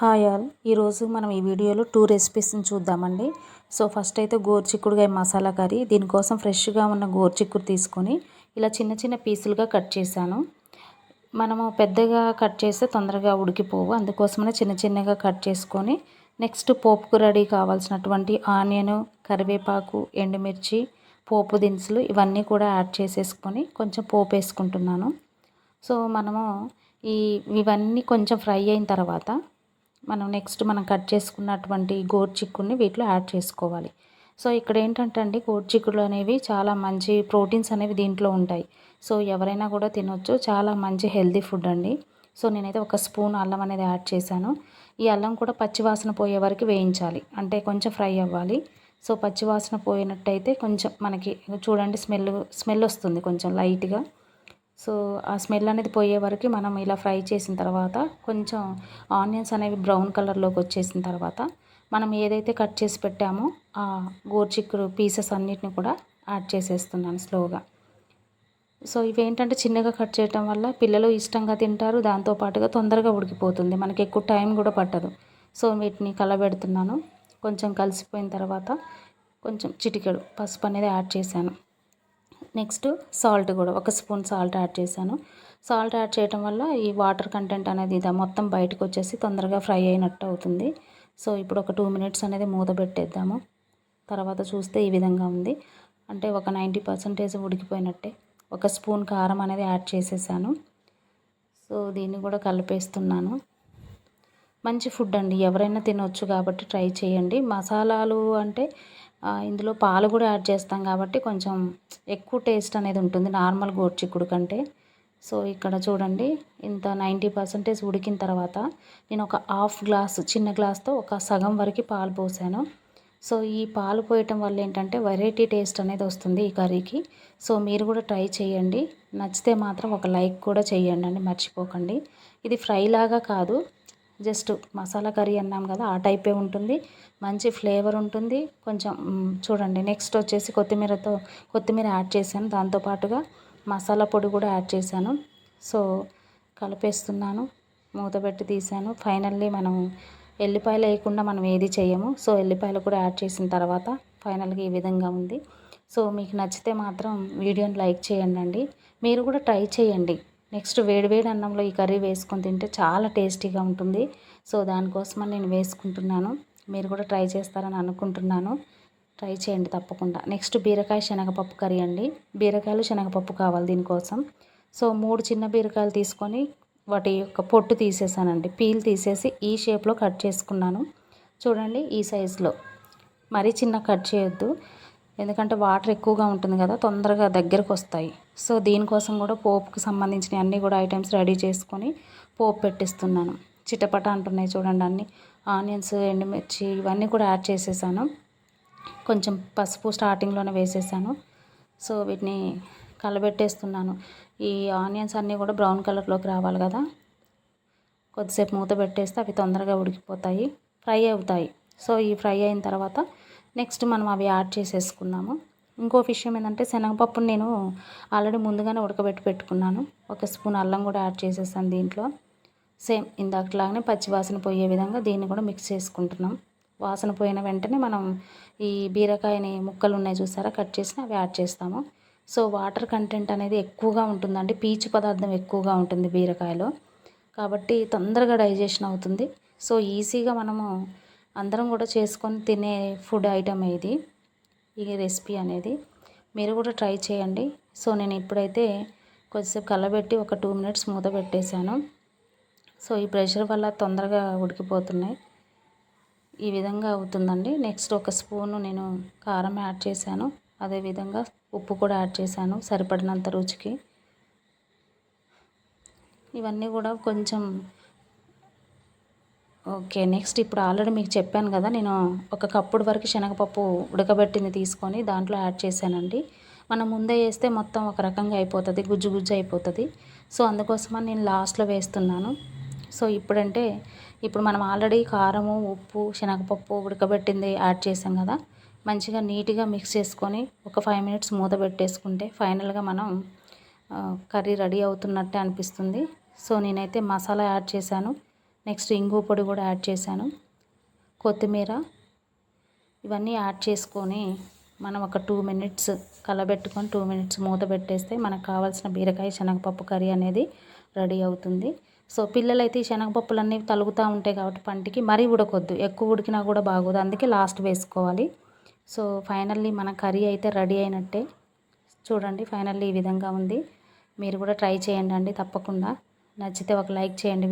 Hi all. ఈరోజు మనం ఈ వీడియోలో టూ రెసిపీస్ని చూద్దామండి. సో ఫస్ట్ అయితే గోరుచిక్కుడుగాయ మసాలా కర్రీ దీనికోసం ఫ్రెష్గా ఉన్న గోరుచిక్కుడు తీసుకొని ఇలా చిన్న చిన్న పీసులుగా కట్ చేశాను. మనము పెద్దగా కట్ చేస్తే తొందరగా ఉడికిపోవు. అందుకోసమనే చిన్న చిన్నగా కట్ చేసుకొని నెక్స్ట్ పోపుకు రెడీ కావాల్సినటువంటి ఆనియన్ కరివేపాకు ఎండుమిర్చి పోపు దినుసులు ఇవన్నీ కూడా యాడ్ చేసేసుకొని కొంచెం పోపు వేసుకుంటున్నాను. సో మనము ఈ ఇవన్నీ కొంచెం ఫ్రై అయిన తర్వాత మనం నెక్స్ట్ మనం కట్ చేసుకున్నటువంటి గోరుచిక్కుడిని వీటిలో యాడ్ చేసుకోవాలి. సో ఇక్కడ ఏంటంటే అండి గోరుచిక్కుడు అనేవి చాలా మంచి ప్రోటీన్స్ అనేవి దీంట్లో ఉంటాయి. సో ఎవరైనా కూడా తినొచ్చు. చాలా మంచి హెల్దీ ఫుడ్ అండి. సో నేనైతే ఒక స్పూన్ అల్లం అనేది యాడ్ చేశాను. ఈ అల్లం కూడా పచ్చివాసన పోయే వరకు వేయించాలి. అంటే కొంచెం ఫ్రై అవ్వాలి. సో పచ్చివాసన పోయినట్టయితే కొంచెం మనకి చూడండి స్మెల్ స్మెల్ వస్తుంది కొంచెం లైట్గా సో ఆ స్మెల్ అనేది పోయే వరకు మనం ఇలా ఫ్రై చేసిన తర్వాత కొంచెం ఆనియన్స్ అనేవి బ్రౌన్ కలర్లోకి వచ్చేసిన తర్వాత మనం ఏదైతే కట్ చేసి పెట్టామో ఆ గోర్చిక్కుడు పీసెస్ అన్నిటిని కూడా యాడ్ చేసేస్తున్నాను స్లోగా. సో ఇవేంటంటే చిన్నగా కట్ చేయటం వల్ల పిల్లలు ఇష్టంగా తింటారు దాంతోపాటుగా తొందరగా ఉడికిపోతుంది. మనకి ఎక్కువ టైం కూడా పట్టదు. సో వీటిని కలబెడుతున్నాను. కొంచెం కలిసిపోయిన తర్వాత కొంచెం చిటికెడు పసుపు అనేది యాడ్ చేశాను. నెక్స్ట్ సాల్ట్ కూడా ఒక స్పూన్ సాల్ట్ యాడ్ చేశాను. సాల్ట్ యాడ్ చేయటం వల్ల ఈ వాటర్ కంటెంట్ అనేది ఇది మొత్తం బయటకు వచ్చేసి తొందరగా ఫ్రై అయినట్టు అవుతుంది. సో ఇప్పుడు ఒక టూ మినిట్స్ అనేది మూత పెట్టేద్దాము. తర్వాత చూస్తే ఈ విధంగా ఉంది. అంటే ఒక నైంటీ పర్సెంటేజ్ ఉడికిపోయినట్టే. ఒక స్పూన్ కారం అనేది యాడ్ చేసేసాను. సో దీన్ని కూడా కలిపేస్తున్నాను. మంచి ఫుడ్ అండి. ఎవరైనా తినొచ్చు కాబట్టి ట్రై చేయండి. మసాలాలు అంటే ఇందులో పాలు కూడా యాడ్ చేస్తాం కాబట్టి కొంచెం ఎక్కువ టేస్ట్ అనేది ఉంటుంది నార్మల్ గోరుచిక్కుడు కంటే. సో ఇక్కడ చూడండి ఇంత నైంటీ పర్సెంటేజ్ ఉడికిన తర్వాత నేను ఒక హాఫ్ గ్లాస్ చిన్న గ్లాస్తో ఒక సగం వరకు పాలు పోసాను. సో ఈ పాలు పోయటం వల్ల ఏంటంటే వెరైటీ టేస్ట్ అనేది వస్తుంది ఈ కర్రీకి. సో మీరు కూడా ట్రై చేయండి. నచ్చితే మాత్రం ఒక లైక్ కూడా చేయండి అండి మర్చిపోకండి. ఇది ఫ్రై లాగా కాదు జస్ట్ మసాలా కర్రీ అన్నాం కదా ఆ టైపే ఉంటుంది. మంచి ఫ్లేవర్ ఉంటుంది. కొంచెం చూడండి నెక్స్ట్ వచ్చేసి కొత్తిమీరతో కొత్తిమీర యాడ్ చేశాను. దాంతోపాటుగా మసాలా పొడి కూడా యాడ్ చేశాను. సో కలిపేస్తున్నాను. మూత పెట్టి తీసాను ఫైనల్లీ మనం ఎల్లిపాయలు వేయకుండా మనం ఏది చేయము. సో ఎల్లిపాయలు కూడా యాడ్ చేసిన తర్వాత ఫైనల్గా ఈ విధంగా ఉంది. సో మీకు నచ్చితే మాత్రం వీడియోని లైక్ చేయండి మీరు కూడా ట్రై చేయండి. నెక్స్ట్ వేడివేడి అన్నంలో ఈ కర్రీ వేసుకొని తింటే చాలా టేస్టీగా ఉంటుంది. సో దానికోసమని నేను వేసుకుంటున్నాను. మీరు కూడా ట్రై చేస్తారని అనుకుంటున్నాను. ట్రై చేయండి తప్పకుండా. నెక్స్ట్ బీరకాయ శనగపప్పు కర్రీ అండి. బీరకాయలు శనగపప్పు కావాలి దీనికోసం. సో మూడు చిన్న బీరకాయలు తీసుకొని వాటి యొక్క పొట్టు తీసేసానండి. పీల్ తీసేసి ఈ షేప్లో కట్ చేసుకున్నాను. చూడండి ఈ సైజులో. మరీ చిన్న కట్ చేయొద్దు. ఎందుకంటే వాటర్ ఎక్కువగా ఉంటుంది కదా తొందరగా దగ్గరకు వస్తాయి. సో దీనికోసం కూడా పోపుకి సంబంధించిన అన్నీ కూడా ఐటమ్స్ రెడీ చేసుకొని పోపు పెట్టిస్తున్నాను. చిటపట అంటున్నాయి చూడండి అన్ని. ఆనియన్స్ ఎండుమిర్చి ఇవన్నీ కూడా యాడ్ చేసేసాను. కొంచెం పసుపు స్టార్టింగ్లోనే వేసేసాను. సో వీటిని కలబెట్టేస్తున్నాను. ఈ ఆనియన్స్ అన్నీ కూడా బ్రౌన్ కలర్లోకి రావాలి కదా. కొద్దిసేపు మూత పెట్టేస్తే అవి తొందరగా ఉడికిపోతాయి ఫ్రై అవుతాయి. సో ఈ ఫ్రై అయిన తర్వాత నెక్స్ట్ మనం అవి యాడ్ చేసేసుకున్నాము. ఇంకో విషయం ఏంటంటే శనగపప్పును నేను ఆల్రెడీ ముందుగానే ఉడకబెట్టి పెట్టుకున్నాను. ఒక స్పూన్ అల్లం కూడా యాడ్ చేసేసాను దీంట్లో. సేమ్ ఇందాకలాగానే పచ్చివాసన పోయే విధంగా దీన్ని కూడా మిక్స్ చేసుకుంటున్నాం. వాసన పోయిన వెంటనే మనం ఈ బీరకాయని ముక్కలు ఉన్నాయి చూసారా కట్ చేసి అవి యాడ్ చేస్తాము. సో వాటర్ కంటెంట్ అనేది ఎక్కువగా ఉంటుందండి. పీచు పదార్థం ఎక్కువగా ఉంటుంది బీరకాయలో. కాబట్టి తొందరగా డైజెషన్ అవుతుంది. సో ఈజీగా మనము అందరం కూడా చేసుకొని తినే ఫుడ్ ఐటమ్ ఇది ఈ రెసిపీ అనేది. మీరు కూడా ట్రై చేయండి. సో నేను ఇప్పుడైతే కొద్దిసేపు కలబెట్టి ఒక టూ మినిట్స్ మూత పెట్టేశాను. సో ఈ ప్రెషర్ వల్ల తొందరగా ఉడికిపోతున్నాయి. ఈ విధంగా అవుతుందండి. నెక్స్ట్ ఒక స్పూను నేను కారం యాడ్ చేశాను. అదేవిధంగా ఉప్పు కూడా యాడ్ చేశాను సరిపడినంత రుచికి. ఇవన్నీ కూడా కొంచెం ఓకే నెక్స్ట్ ఇప్పుడు ఆల్రెడీ మీకు చెప్పాను కదా నేను ఒక కప్పుడు వరకు శనగపప్పు ఉడకబెట్టింది తీసుకొని దాంట్లో యాడ్ చేశానండి. మనం ముందే వేస్తే మొత్తం ఒక రకంగా అయిపోతుంది గుజ్జు గుజ్జు అయిపోతుంది. సో అందుకోసమని నేను లాస్ట్లో వేస్తున్నాను. సో ఇప్పుడంటే ఇప్పుడు మనం ఆల్రెడీ కారము ఉప్పు శనగపప్పు ఉడకబెట్టింది యాడ్ చేసాం కదా మంచిగా నీట్గా మిక్స్ చేసుకొని ఒక ఫైవ్ మినిట్స్ మూత పెట్టేసుకుంటే ఫైనల్గా మనం కర్రీ రెడీ అవుతున్నట్టే అనిపిస్తుంది. సో నేనైతే మసాలా యాడ్ చేశాను. నెక్స్ట్ ఇంగు పొడి కూడా యాడ్ చేశాను. కొత్తిమీర. ఇవన్నీ యాడ్ చేసుకొని మనం ఒక టూ మినిట్స్ కలబెట్టుకొని టూ మినిట్స్ మూత పెట్టేస్తే మనకు కావాల్సిన బీరకాయ శనగపప్పు కర్రీ అనేది రెడీ అవుతుంది. సో పిల్లలైతే ఈ శనగపప్పులన్నీ తలుగుతూ ఉంటాయి కాబట్టి పంటికి మరీ ఉడకొద్దు. ఎక్కువ ఉడికినా కూడా బాగోదు. అందుకే లాస్ట్ వేసుకోవాలి. సో ఫైనల్లీ మన కర్రీ అయితే రెడీ అయినట్టే. చూడండి ఫైనల్లీ ఈ విధంగా ఉంది. మీరు కూడా ట్రై చేయండి అండి తప్పకుండా. నచ్చితే ఒక లైక్ చేయండి.